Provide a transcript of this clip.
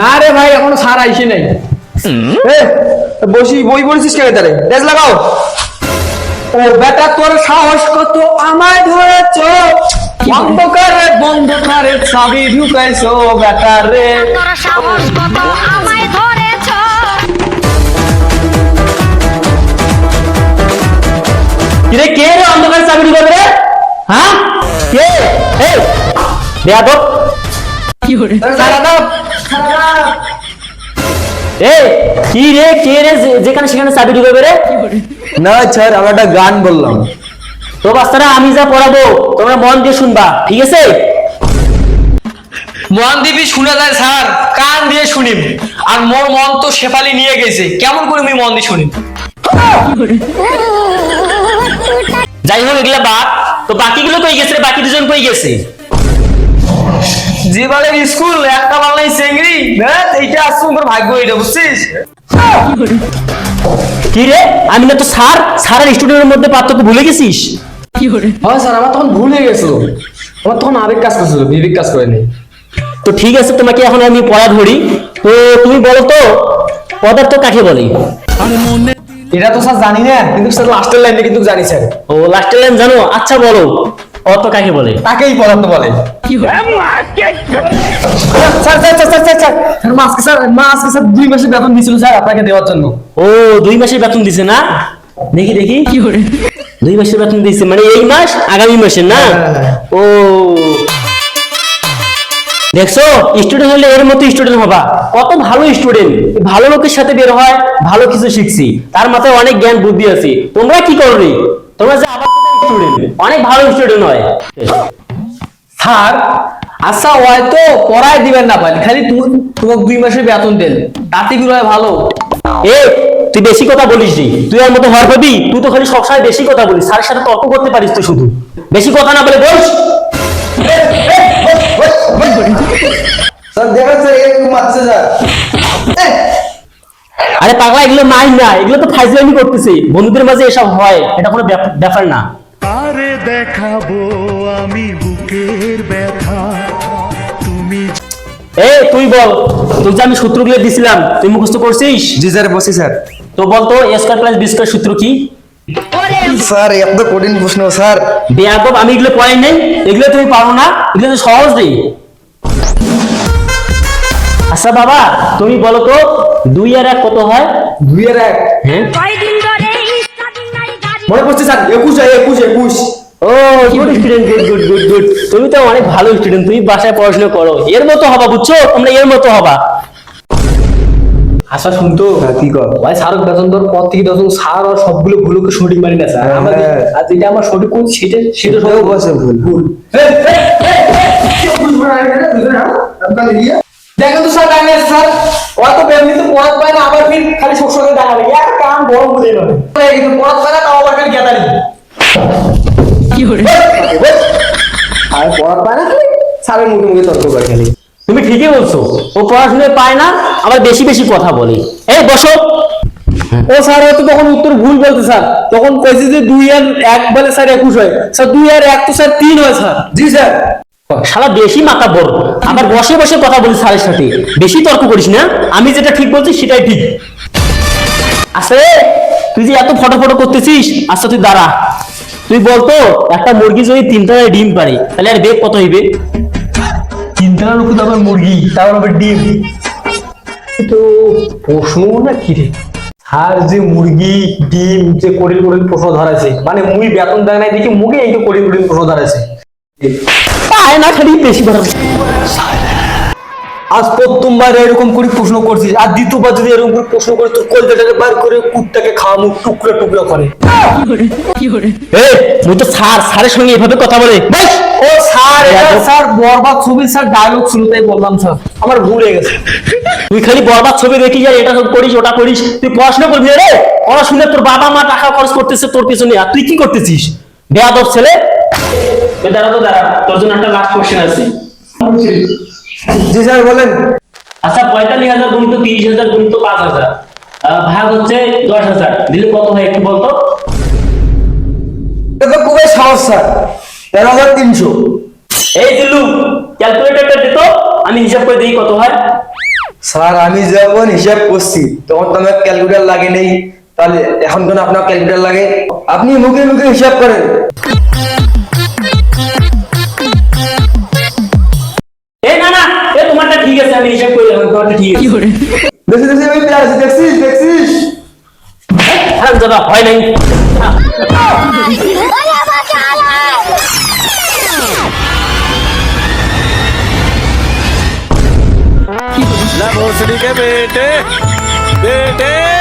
না রে ভাই, এখনও স্যার আইসি নাই। বসি, বই পড়েছিস কেন তারে ডেস্ক লাগাও। ও বেটা, তোর সাহস কত? আমায় ধরেছ। অন্ধকারে, বন্ধকারে চাবি ঢুকাইছো, বেটা রে। তোর সাহস কত? আমায় কিরে কে রে অন্ধকার চাবি ঢুকাবে রে? হ্যাঁ? কে? এই! দেয়া তো সারা দাও। এই কি রে কে রে যেখানে সেখানে চাবি ঢুকাবে রে? না স্যার আমরা একটা গান বললাম। তো বাচ্চারা আমি যা পড়াবো তোমরা মন দিয়ে শুনবা ঠিক আছে? মন দিবি শুনে যায় স্যার। কান দিয়ে শুনিম। আর মোর মন তো শেফালি নিয়ে গেছে। কেমন করে আমি মন দিয়ে শুনিম? যাই হোক এগুলা বাদ। তো বাকিগুলো কই গেছে বাকি দুজন কই গেছে? জীবনের স্কুল একটা বাংলায় চেংড়ি এইটা আসছে তোর ভাগ্য এটা বুঝছিস? কি রে? আমি না তো স্যার স্যার আর স্টুডেন্টের মধ্যে পার্থক্য ভুলে গেছিস? হ্যাঁ স্যার আমার তখন ভুল হয়ে গেছিল। আমার তখন আবেগ কাজ করছিল বিবেক কাজ করেনি। তো ঠিক আছে তোমাকে এখন আমি পড়া ধরি। তো তুমি বলো তো পদার্থ কাকে বলে? এটা তো স্যার জানি না কিন্তু স্যার লাস্টের লাইনে কিন্তু জানি স্যার। ও লাস্টের লাইন জানো? আচ্ছা বলো পদার্থ কাকে বলে? তাকেই পদার্থ বলে। Sir sir sir sir sir sir sir মা স্যার মা স্যার দুই মাসের বেতন দিয়েছিল স্যার আপনাকে দেওয়ার জন্য। ও দুই মাসের বেতন দিছে না? দেখি দেখি। কি করে দুই মাসের বেতন দিছে মানে এই মাস আগামী মাসের না? ও। দেখছ? স্টুডেন্ট হলে এর মতো স্টুডেন্ট হবা। কত ভালো স্টুডেন্ট ভালো লোকের সাথে বের হয় ভালো কিছু শিখছি। তার মাথায় অনেক জ্ঞান বুদ্ধি আছে। তোমরা কি করবে? তোমরা যে আবার স্টুডেন্ট অনেক ভালো স্টুডেন্ট হয়। স্যার আচ্ছা হয়তো পড়ায় দিবেন না পারি খালি তুমি তোমাকে দুই মাসের বেতন দেন। তাতে কি হয় ভালো? এ তুই বেশি কথা বলিস নি। তুই আর মতো হওয়ার ভাবি তুই তো খালি সবসময় বেশি কথা বলিস। স্যারের সাথে তর্ক করতে পারিস তো শুধু। বেশি কথা না বলে বস। স্যার দেখেন স্যার এরকম মারছে স্যার আরে পাগলা এগুলো নাই না এগুলো তো ফাইজলামি করতেছে। বন্ধুদের মাঝে এসব হয় এটা কোনো ব্যাপার না। আরে দেখাবো আমি বুকের ব্যথা। তুমি এ তুই বল তোর যে আমি সূত্রগুলো দিছিলাম তুই মুখস্থ করছিস? জি স্যার বসি স্যার। তো বল তো A square plus B square সূত্র কি? স্যার এত কঠিন প্রশ্ন স্যার। বেয়াদব আমি এগুলো পড়াই নাই এগুলো তুমি পারো না এগুলো তো সহজ নেই। আচ্ছা বাবা তুমি বলো তো দুই আর এক কত হয় দুই আর এক হ্যাঁ কয়দিন ধরে স্টার্টিং নাই গাড়ি মনে পড়ছে স্যার একুশ হয় একুশ একুশ ও good student good good good good তুমি তো অনেক ভালো স্টুডেন্ট তুমি বাসায় পড়াশোনা করো এর মতো হবা বুঝছ তোমরা এর মতো হবা আশা শুনতো হ্যাঁ, কি কর? ভাই স্যার বেতন তোর পর থেকে দশম স্যার আর সবগুলো ভুলকে সঠিক মানি না স্যার হ্যাঁ, আমাদের হ্যাঁ। আর যেটা আমার সঠিক কোন সেটা সেটা সেটাও সব ভুল ভুল দেখেন তো স্যার ডাঙে আছে স্যার। অত এমনিতে পড়াতে পায় না আবার ফির খালি সবসময় ডাঙাবে এক কাম বড় বুঝে কিন্তু পড়াতে পায় না তাও আবার খালি গেতারি আর পড়াতে পায় না খালি? স্যারের মুখে মুখে তর্ক করে খালি। তুমি ঠিকই বলছো ও পড়াশোনা পায় না আবার বেশি বেশি কথা বলে। এই বসো। ও স্যার হয়তো তখন উত্তর ভুল বলতে স্যার। তখন কইছে যে দুই আর এক বলে স্যার একুশ হয়। স্যার দুই আর এক তো স্যার তিন হয় স্যার। জি স্যার। শালা বেশি মাথা বড়। আবার বসে বসে কথা বলিস স্যারের সাথে। বেশি তর্ক করিস না। আমি যেটা ঠিক বলছি সেটাই ঠিক। আসলে তুই যে এত ফটো ফটো করতেছিস আচ্ছা তুই দাঁড়া। তুই বলতো, একটা মুরগি যদি তিনটা ডিম পারে, তাহলে আর বেগ কত হইবে? তিনটার উপর আবার মুরগি, তারপর আবার ডিম। তো প্রশ্ন না কি রে? আর যে মুরগি, ডিম যে করিল করিল প্রশ্ন ধরাছে। মানে মুই বেতন দেয় নাই দেখি মুখে এই তো করিল করিল প্রশ্ন ধরাছে। পায় না খালি বেশি আজ প্রথমবার এরকম করে প্রশ্ন করছিস আর দ্বিতীয়বার যদি এরকম করে প্রশ্ন তোর কলকাতাকে বার করে কুটটাকে খাওয়া মুখ টুকরো টুকরো করে। মুই তো স্যার স্যারের সঙ্গে এভাবে কথা বলে। বস! ও স্যার স্যার বরবাদ ছবি স্যার ডায়লগ বললাম স্যার। আমার ভুল হয়ে গেছে। তুই খালি বরবাদ ছবি দেখি আর এটা করিস ওটা করিস। তুই পড়াশোনা করবি রে পড়াশোনা তোর বাবা মা টাকা খরচ করতেছে তোর পিছনে আর তুই কি করতেছিস? বেয়াদব ছেলে এ দাঁড়া তো দাঁড়া তোর জন্য একটা লাস্ট কোশ্চেন আছে। জি স্যার বলেন। আচ্ছা পঁয়তাল্লিশ হাজার গুণিত তিরিশ হাজার গুণিত পাঁচ হাজার ভাগ হচ্ছে দশ হাজার দিলে কত হয় একটু বলতো? স্যার। তেরো হাজার তিনশো। এই দিলু ক্যালকুলেটরটা দে তো আমি হিসাব করে দিই কত হয়। স্যার আমি যখন হিসাব করছি তখন তো আমার ক্যালকুলেটার লাগে নেই। তাহলে এখন কেন আপনার ক্যালকুলেটার লাগে? আপনি মুখে মুখে হিসাব করেন। হিসাব করে দিলাম তোমারটা ঠিক আছে দেখছি দেখছি আমি পেয়ে দেখছিস দেখছিস হারাম দাদা হয় নাই भोसड़ी के बेटे बेटे